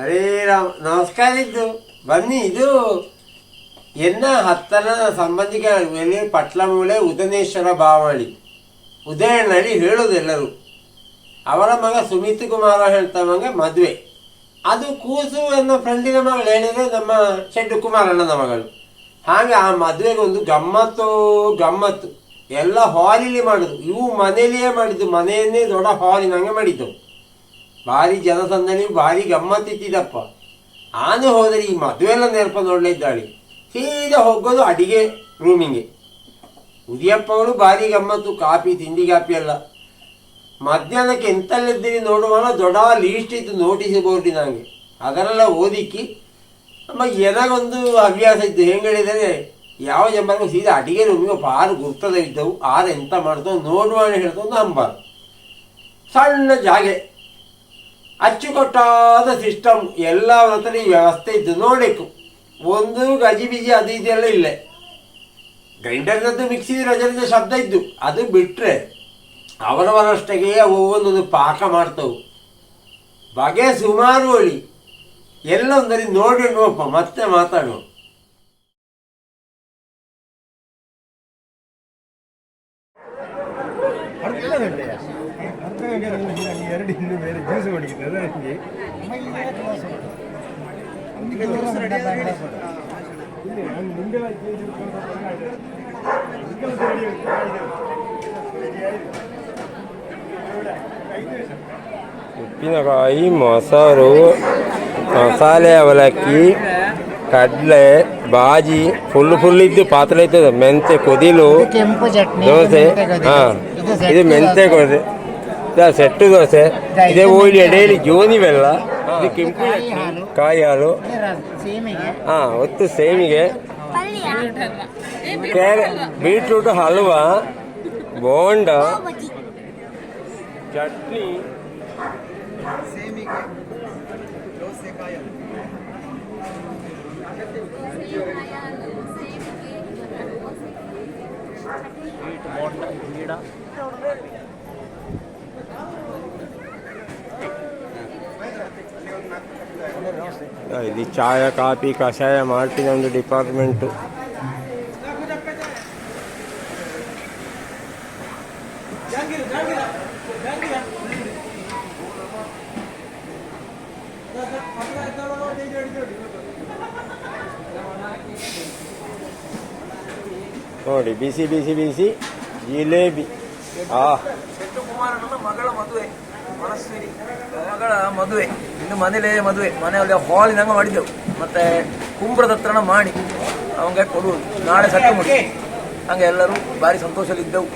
ಹರೇ ರಾಮ್, ನಮಸ್ಕಾರ ಇದ್ದು. ಬನ್ನಿ, ಇದು ಎನ್ನ ಹತ್ತನ ಸಂಬಂಧಿಕ ಮೇಲೆ ಪಟ್ಲಮೂಳೆ ಉದನೇಶ್ವರ ಬಾವಳಿ. ಉದಯನಹಳ್ಳಿ ಹೇಳೋದೆಲ್ಲರೂ. ಅವರ ಮಗ ಸುಮಿತ್ ಕುಮಾರ ಹೇಳ್ತಾ ಮಗ ಮದುವೆ. ಅದು ಕೂಸು ಅನ್ನೋ ಫ್ರೆಂಡಿನ ಮಗಳು ಹೇಳಿದ್ರೆ ನಮ್ಮ ಶೆಡ್ಡು ಕುಮಾರಣ್ಣನ ಮಗಳು. ಹಾಗೆ ಆ ಮದುವೆಗೆ ಒಂದು ಗಮ್ಮತ್ತು ಗಮ್ಮತ್ತು. ಎಲ್ಲ ಹಾಲಿಲಿ ಮಾಡಿದ್ರು. ಇವು ಮನೆಯಲ್ಲಿಯೇ ಮಾಡಿದ್ದು. ಮನೆಯನ್ನೇ ದೊಡ್ಡ ಹಾಲಿನಂಗೆ ಮಾಡಿದ್ದು ಭಾರಿ ಜನಸಂದಣಿ, ಭಾರಿ ಗಮ್ಮತ್ತಿತ್ತಿದಪ್ಪ ಆನೆ ಹೋದರೆ ಈ ಮದುವೆ ಎಲ್ಲ ನೆನಪನ್ನು ನೋಡಲಿದ್ದಾಳೆ. ಇದ್ದಾಳೆ ಸೀದಾ ಹೋಗೋದು ಅಡಿಗೆ ರೂಮಿಗೆ ಉದಿಯಪ್ಪಗಳು ಭಾರಿ ಗಮ್ಮತ್ತು, ಕಾಫಿ, ತಿಂಡಿ, ಕಾಫಿ ಎಲ್ಲ. ಮಧ್ಯಾಹ್ನಕ್ಕೆ ಎಂತಲ್ಲಿದ್ದೀರಿ ನೋಡುವಾಗ ದೊಡ್ಡ ಲೀಸ್ಟ್ ಇತ್ತು ನೋಟಿಸ್ ಬೋರ್ಡಿ ನನಗೆ ಅದನ್ನೆಲ್ಲ ಓದಿಕ್ಕಿ ನಮ್ಮ ಏನಾಗೊಂದು ಹವ್ಯಾಸ ಇತ್ತು. ಹೆಂಗೆ ಯಾವ ಜಂಬರ್ಗೂ ಸೀದಾ ಅಡಿಗೆ ರೂಮಿಗೆ ಆರು ಗುರ್ತದ ಇದ್ದವು. ಆರು ಎಂತ ಮಾಡ್ತಾವೆ ನೋಡುವ ಹೇಳ್ತಾ ಒಂದು ಸಣ್ಣ ಜಾಗೆ. ಅಚ್ಚುಕಟ್ಟಾದ ಸಿಸ್ಟಮ್ ಎಲ್ಲ ಹತ್ರ ಈ ವ್ಯವಸ್ಥೆ ಇದ್ದು ನೋಡಬೇಕು. ಒಂದು ಗಜಿ ಬಿಜಿ ಅದು ಇದೆಲ್ಲ ಇಲ್ಲ. ಗ್ರೈಂಡರ್ನದ್ದು ಮಿಕ್ಸಿ ರಜನದ ಶಬ್ದ ಇದ್ದು. ಅದು ಬಿಟ್ಟರೆ ಅವರವರಷ್ಟಕ್ಕೆ ಒಂದೊಂದು ಪಾಕ ಮಾಡ್ತವು. ಬಗೆ ಸುಮಾರು ಎಲ್ಲ ಒಂದರಿ ನೋಡಿ ನೋಡಪ್ಪ, ಮತ್ತೆ ಮಾತಾಡುವ ఉప్పినకాయ మొసరు మసాలేవలకి కడ్లే బాజీ ఫుల్ ఫుల్ ఇద్దు పాత్రలు అవుతుంది మెంతి కొద్దిలు దోశ ಇದು ಮೆಂತೆ ಇದು ಸೆಟ್ಟು ದೋಸೆ. ಇದೇ ಹೋಗಿ ಎಡೆಯಲ್ಲಿ ಜೋನಿ ಬೆಲ್ಲ. ಇದು ಕೆಂಪು ಕಾಯಿ ಹಾಲು. ಸೇಮಿಗೆ. ಹಾ ಒತ್ತು ಸೇಮಿಗೆ. ಕ್ಯಾರೆ ಬೀಟ್ರೂಟ್ ಹಲ್ವಾ ಬೋಂಡ ಚಟ್ನಿ. ಆ, ಇಲ್ಲಿ ಚಾಯ ಕಾಫಿ ಕಷಾಯ ಮಾಡ್ತೀನಿ ಒಂದು ಡಿಪಾರ್ಟ್ಮೆಂಟು ನೋಡಿ ಬಿಸಿ ಬಿಸಿ ಬಿಸಿ ಜಿಲೇಬಿ. ಆ. ಮಗಳ ಮದುವೆ. ಮಗಳ ಮದುವೆ. ಇನ್ನು ಮನೇಲೇ ಮದುವೆ. ಮನೆಯಲ್ಲಿ ಹಾಲಿನಂಗ ಮಾಡಿದ್ದೆವು. ಮತ್ತೆ ಕುಂಬ್ರದ ಹತ್ರನ ಮಾಡಿ ಅವಂಗೆ ಕೊಡುವುದು. ನಾಳೆ ಸಟ್ಟು ಮುಡಿ ಹಂಗೆ ಎಲ್ಲರೂ ಭಾರಿ ಸಂತೋಷದಲ್ಲಿದ್ದೆವು.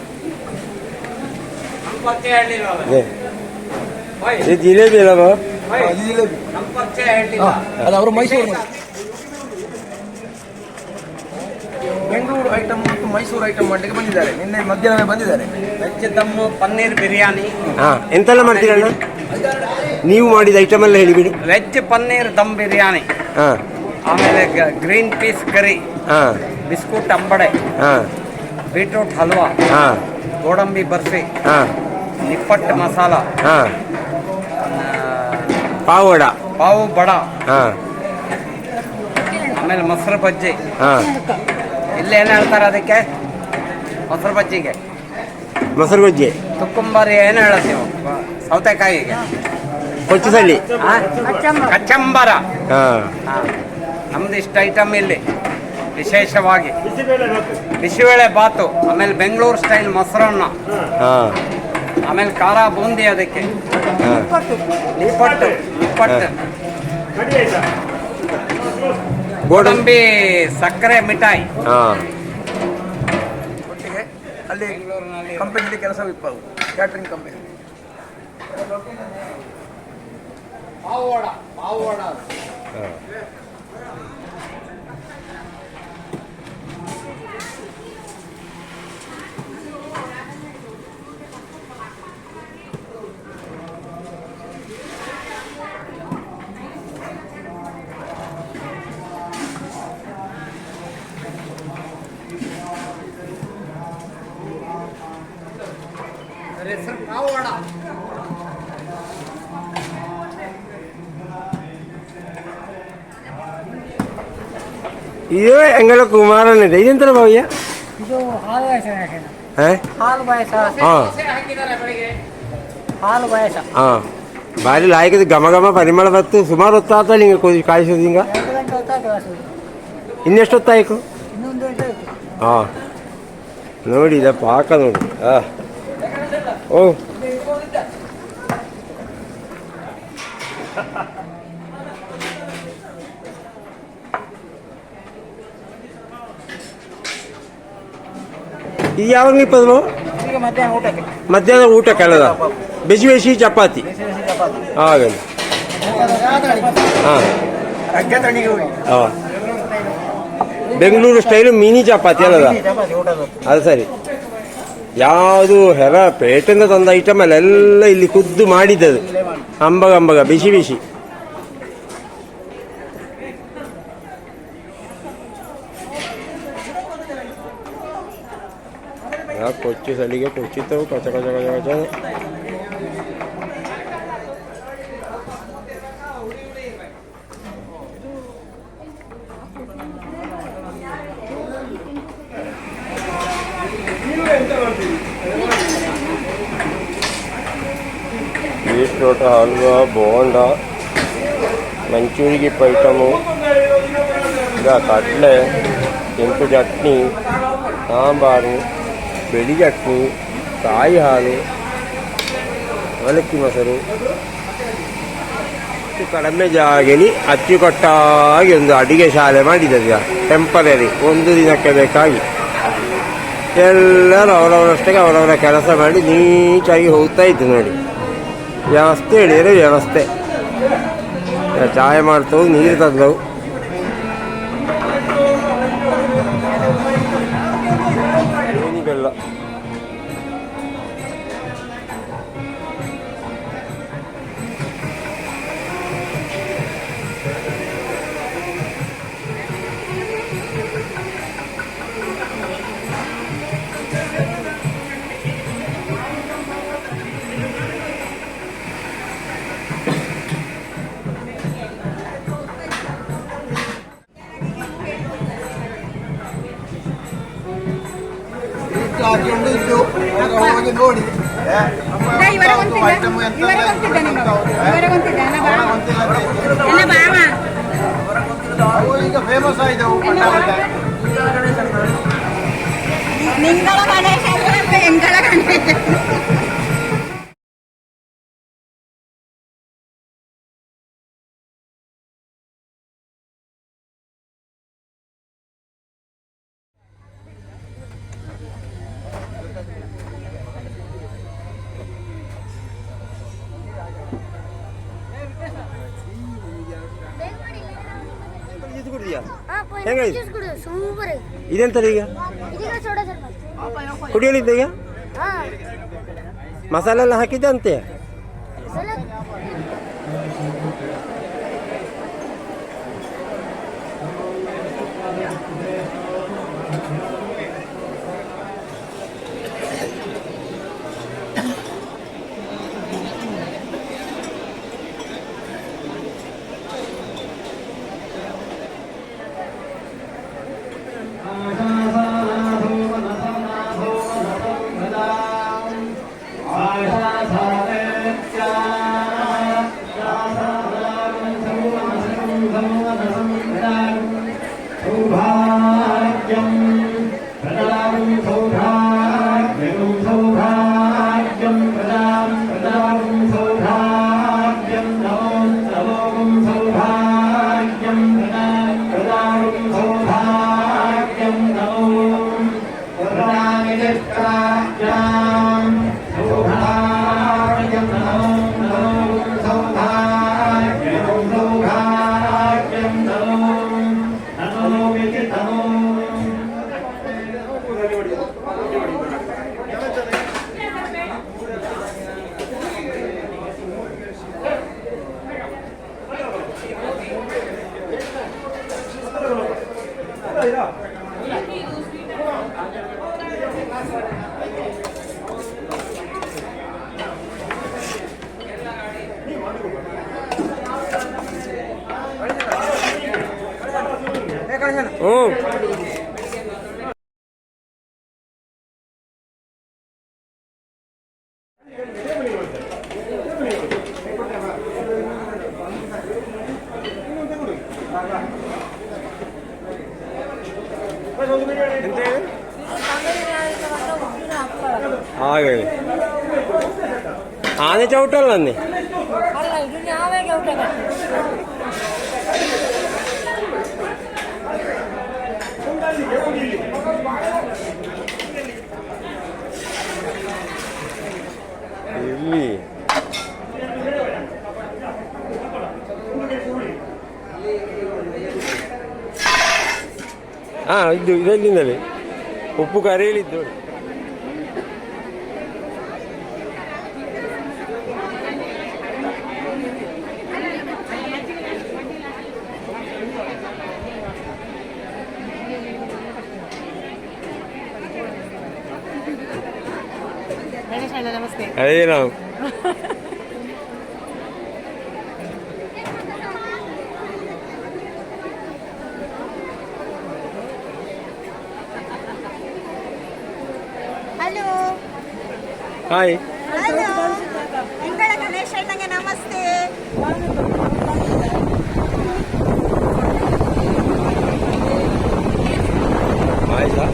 ಇದೆ. ಇದು ಜಿಲೇಬಿ ಅದು ಅವರು ಮೈಸೂರು ಬೆಂಗಳೂರು ಐಟಮ್ ಮೈಸೂರು ಐಟಮ್ ಮಾಡಲಿಕ್ಕೆ ಬಂದಿದ್ದಾರೆ. ನಿನ್ನೆ ಮಧ್ಯಾಹ್ನವೇ ಬಂದಿದ್ದಾರೆ. ವೆಜ್ ದಮ್ಮು ಪನ್ನೀರ್ ಬಿರಿಯಾನಿ. ಹಾ ಎಂತೆಲ್ಲ ಮಾಡ್ತೀರಣ್ಣ ನೀವು ಮಾಡಿದ ಐಟಮ್ ಎಲ್ಲ ಹೇಳಿಬಿಡಿ ವೆಜ್ ಪನ್ನೀರ್ ದಮ್ ಬಿರಿಯಾನಿ. ಹಾ. ಆಮೇಲೆ ಗ್ರೀನ್ ಪೀಸ್ ಕರಿ. ಹಾ. ಬಿಸ್ಕುಟ್ ಅಂಬಡೆ. ಹಾ. ಬೀಟ್ರೂಟ್ ಹಲ್ವಾ. ಹಾ. ಗೋಡಂಬಿ ಬರ್ಫಿ. ಹಾ. ನಿಪ್ಪಟ್ಟು ಮಸಾಲ. ಹಾ. ಪಾವಡ ಪಾವು ಬಡ ಹಾ. ಆಮೇಲೆ ಮೊಸರು ಬಜ್ಜಿ. ಹಾ. ಇಲ್ಲಿ ಏನು ಹೇಳ್ತಾರೆ ಅದಕ್ಕೆ? ಮೊಸರು ಬಜ್ಜಿಗೆ ಮೊಸರು ಬಜ್ಜಿ ತುಕ್ಕುಂಬರಿ ಏನು ನೀವು? ಸೌತೆಕಾಯಿಗೆ. ಕೊಚ್ಚಸಳ್ಳಿ ಆ? ಕಚ್ಚಂಬರ. ಹಾ. ಹಾ. ನಮ್ದು ಇಷ್ಟ ಐಟಮ್ ಇಲ್ಲಿ. ವಿಶೇಷವಾಗಿ. ಬಿಸಿಬೇಳೆ ಬಾತು ಆಮೇಲೆ ಬೆಂಗಳೂರು ಸ್ಟೈಲ್ ಮೊಸರನ್ನ. ಹಾ. ಆಮೇಲೆ ಖಾರ ಬೂಂದಿ ಅದಕ್ಕೆ. ಹಾ. ನಿಪ್ಪಟ್ಟು ನಿಪ್ಪಟ್ಟು ಗೋಡಂಬಿ ಸಕ್ಕರೆ ಮಿಠಾಯಿ. ಹಾ. ಒಟ್ಟಿಗೆ ಅಲ್ಲಿ ಕಂಪನಿಯಲ್ಲಿ ಕೆಲಸ ಇಪ್ಪವು ಕ್ಯಾಟ್ರಿಂಗ್ ಕಂಪನಿ ಹಾ. ಅದ್ರ ಹೆಸರು ಪಾವಗಡ ಇದು ಎಂಗಳ ಕುಮಾರನ್ ಇದೆ ಇದೆಂತರ ಬಾವಿಯ ಇದು ಹಾಲು ಪಾಯಸ ಹಾಲು ಪಾಯಸ. ಹಾಲು ಪಾಯಸ. ಹಾಂ. ಭಾರಿ ಲಾಯಕದ ಘಮ ಘಮ ಪರಿಮಳ ಬತ್ತು. ಸುಮಾರು ಹೊತ್ತಾತ ಹಿಂಗೆ ಕಾಯಿಸೋದು ಹಿಂಗೆ? ಇನ್ನೆಷ್ಟು ಹೊತ್ತಾಯ್ತು? ಹಾಂ. ನೋಡಿ ಇದ ಪಾಕ ನೋಡಿ. ಹಾಂ. ಓ ಇದು ಯಾವಾಗ ನಿಪ್ಪದು ಈಗ ಮಧ್ಯಾಹ್ನ ಊಟಕ್ಕೆ ಮಧ್ಯಾಹ್ನ ಊಟಕ್ಕೆ ಅಲ್ಲದ ಬಿಸಿ ಬಿಸಿ ಚಪಾತಿ ಬಿಸಿ ಬಿಸಿ ಚಪಾತಿ ಹಾಗಲ್ಲ ಹಾಂ ಅಗ್ಗೆ ತಣಿಗೆ ಹೋಗಿ ಹಾಂ ಬೆಂಗಳೂರು ಸ್ಟೈಲು ಮಿನಿ ಚಪಾತಿ ಅಲ್ಲದ ಚಪಾತಿ ಊಟದ ಅದು ಸರಿ ಯಾವುದು ಹೆರ ಪೇಟೆಯಿಂದ ತಂದ ಐಟಮ್ ಅಲ್ಲ, ಎಲ್ಲ ಇಲ್ಲಿ ಖುದ್ದು ಮಾಡಿದ್ದದು. ಅಂಬಗ ಅಂಬಗ ಬಿಸಿ ಬಿಸಿ. ಕೊಚ್ಚಿ ಸಲಿಗೆ ಕೊಚ್ಚಿತ್ತವು ಕಚ ಕಚ ಕಚ ಕಚ. ಬೀಟ್ರೋಟ್ ಹಲ್ವಾ, ಬೋಂಡ, ಮಂಚೂರಿಗೆ ಐಟಮು ಈಗ ಕಡಲೆ, ಕೆಂಪು ಚಟ್ನಿ, ಸಾಂಬಾರು ಬೆಳಿ ಚಟ್ನಿ, ಕಾಯಿ ಹಾಲು ಅವಲಕ್ಕಿ ಮೊಸರು. ಕಡಿಮೆ ಜಾಗಲಿ ಅಚ್ಚುಕಟ್ಟಾಗಿ ಒಂದು ಅಡಿಗೆ ಶಾಲೆ ಮಾಡಿದ್ದಾರೆ ಟೆಂಪರರಿ ಒಂದು ದಿನಕ್ಕೆ ಬೇಕಾಗಿ. ಎಲ್ಲರೂ ಅವರವರಷ್ಟೇ ಅವರವರ ಕೆಲಸ ಮಾಡಿ ನೀಟಾಗಿ ಹೋಗ್ತಾ ಇತ್ತು ನೋಡಿ. ವ್ಯವಸ್ಥೆ ಹೇಳಿದರೆ ವ್ಯವಸ್ಥೆ. ಚಾಯ್ ಮಾಡ್ತವು ನೀರು ತಂದವು. ಏನಿ ಬೆಲ್ಲ. ಎಲ್ಲ ಬಾವ ಎಲ್ಲ ಬಾವ ಅವು ಈಗ ಫೇಮಸ್ ಆಯ್ತವು ಪಟ್ಟಾಭದ್ರ. ನಿಂಗಳ ಗಣೇಶ ಎಂಗಳ ಗಣೇಶ ಹಾ, ಇದೆಂತ ಹೆಂಗೆ ಇದು? ಸೂಪರ್ ಐತಿ. ಈಗ. ಕುಡಿಯಲಿದ್ದ ಈಗ ಮಸಾಲೆ ಎಲ್ಲ ಹಾಕಿದ್ದೆ ಅಂತೆ ಹ್ಞೂ ಹಾಗೆ ಆನೆ ಚೌಟಲ್ಲ ಅನ್ನಿ ಇಲ್ಲಿ ಹಾ ಇದು ಇದಲ್ಲಿಂದಲೇ ಉಪ್ಪು ಕರೆಯಲಿದ್ದು ನಮಸ್ತೆ. ಅದೇ ನಾವು ಹಾಯ್ ಹಲೋ ಎಂಗಳ ಗಣೇಶ ಅಣ್ಣಗೆ ನಮಸ್ತೆ ಆಯ್ತಾ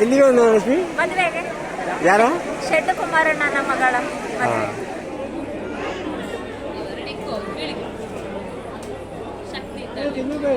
ಎಲ್ಲಿಗೆ ಒಂದು ಲಕ್ಷ್ಮಿ ಮದುವೆಗೆ. ಯಾರು? ಶೆಟ್ಟು ಕುಮಾರಣ್ಣನ ಮಗಳ ಹಾ. ಅದೇ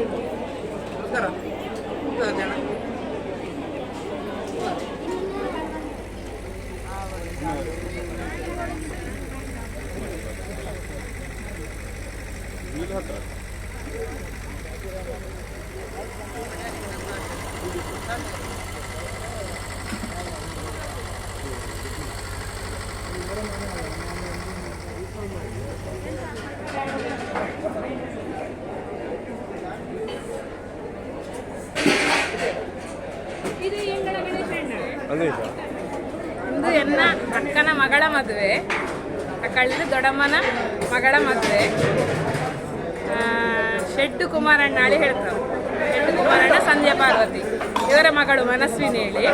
ಇದು ಎನ್ನ ಅಕ್ಕನ ಮಗಳ ಮದುವೆ ಅಕ್ಕಳಿದು ದೊಡ್ಡಮ್ಮನ ಮಗಳ ಮದುವೆ. ಆ, ಕುಮಾರಣ್ಣ ಕುಮಾರಣ್ಣಾಳಿ ಹೇಳ್ತಾರೆ. ಶೆಟ್ಟು ಕುಮಾರಣ್ಣ ಸಂಧ್ಯಾ ಪಾರ್ವತಿ ಇವರ ಮಗಳು ಮನಸ್ವಿನಿ ಹೇಳಿ.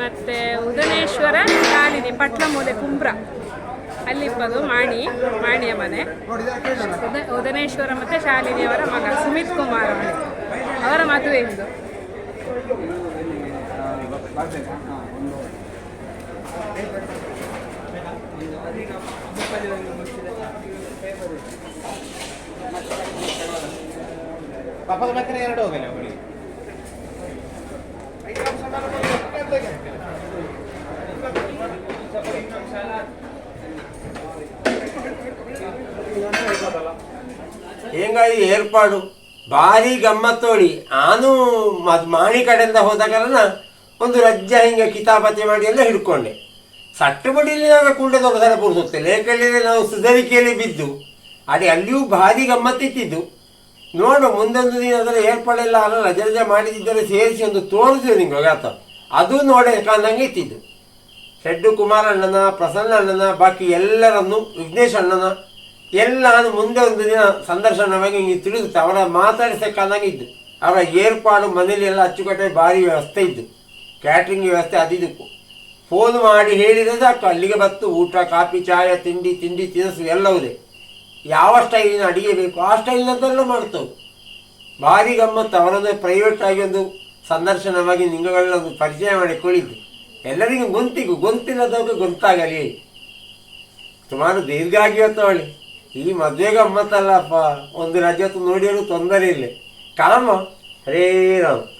ಮತ್ತು ಉದನೇಶ್ವರ ಶಾಲಿನಿ ಪಟ್ಲಮೂಲೆ ಕುಂಬ್ರ. ಅಲ್ಲಿಪ್ಪದು ಮಾಣಿ, ಮಾಣಿಯ ಮನೆ. ಉದ, ಉದನೇಶ್ವರ ಮತ್ತು ಶಾಲಿನಿಯವರ ಮಗ ಸುಮಿತ್ ಕುಮಾರ್ ಅವರು. ಅವರ ಮದುವೆ ಇಂದು ಎರಡು ಹೋಗಲ್ಲ ಅವಳಿಗೆ ಹೆಂಗ ಈ ಏರ್ಪಾಡು. ಭಾರಿ ಗಮ್ಮತ್ತೋಳಿ ನಾನು ಮದ್ ಮಾಣಿ ಕಡೆಯಿಂದ ಹೋದ ಕಾರಣ ಒಂದು ರಜ್ಜ ಹಿಂಗೆ ಕಿತಾಪತಿ ಮಾಡಿ ಎಲ್ಲ ಹಿಡ್ಕೊಂಡೆ. ಸಟ್ಟುಬಡಿಯಲ್ಲಿ ನಾನು ಕುಂಡೆ ದೊಡ್ಡದರ ಪುರುಸುತ್ತೆ ಲೇಖಲ್ಲಿ ನಾವು ಸುಧಾರಿಕೆಯಲ್ಲಿ ಬಿದ್ದು, ಅದೇ ಅಲ್ಲಿಯೂ ಭಾರಿ ಗಮ್ಮತ್ತಿತ್ತಿದ್ದು ನೋಡು, ಮುಂದೊಂದು ದಿನ ಅದರ ಏರ್ಪಾಡೆಲ್ಲ ಅಲ್ಲ, ರಜೆ ರಜೆ ಮಾಡಿದ್ದರೆ ಸೇರಿಸಿ ಒಂದು ತೋರಿಸಿದೆ ನಿಂಗೆ ಒಗಾತ ಅದು ನೋಡೆ ಕಾಣಂಗೆ ಇತ್ತಿದ್ದು. ಶೆಡ್ಡು ಕುಮಾರಣ್ಣನ ಪ್ರಸನ್ನ ಅಣ್ಣನ, ಬಾಕಿ ಎಲ್ಲರನ್ನು, ವಿಘ್ನೇಶ್ ಅಣ್ಣನ ಎಲ್ಲ ಮುಂದೆ ಒಂದು ದಿನ ಸಂದರ್ಶನವಾಗಿ ಹಿಂಗೆ ತಿಳಿಸುತ್ತೆ ಅವರ ಮಾತಾಡಿಸಕ್ಕಾದಂಗೆ ಇದ್ದು. ಅವರ ಏರ್ಪಾಡು ಮನೇಲಿ ಎಲ್ಲ ಅಚ್ಚುಕಟ್ಟೆ ಭಾರಿ ವ್ಯವಸ್ಥೆ ಇದ್ದು. ಕ್ಯಾಟ್ರಿಂಗ್ ವ್ಯವಸ್ಥೆ ಅದಿದ್ದು ಫೋನ್ ಮಾಡಿ ಹೇಳಿದರೆ ಸಾಕು. ಅಲ್ಲಿಗೆ ಬತ್ತು, ಊಟ, ಕಾಫಿ, ಚಾಯ, ತಿಂಡಿ ತಿಂಡಿ, ತಿನಿಸು ಎಲ್ಲವುದೇ. ಯಾವ ಸ್ಟೈಲಿನ ಅಡಿಗೆ ಬೇಕು, ಆ ಸ್ಟೈಲಿನದ್ದೆಲ್ಲ ಮಾಡ್ತವೆ. ಭಾರಿ ಗಮ್ಮತ್ತು. ಅವರದೇ ಪ್ರೈವೇಟ್ ಆಗಿ ಒಂದು ಸಂದರ್ಶನವಾಗಿ ನಿಂಗಗಳನ್ನ ಪರಿಚಯ ಮಾಡಿ ಕುಳಿತು ಎಲ್ಲರಿಗೂ ಗೊಂತಿಗೂ ಗೊಂತಿಲ್ಲದವ್ರಿಗೆ ಗೊಂತಾಗಲಿ. ಸುಮಾರು ದೀರ್ಘ ಆಗಿವತ್ತು ಅವಳಿ ಈ ಮದುವೆ ಗಮ್ಮತ್ತಲ್ಲಪ್ಪ. ಒಂದು ರಜೆ ಹೊತ್ತು ತೊಂದರೆ ಇಲ್ಲ. ಕಾಮ ಹರೇ ರಾಮ್.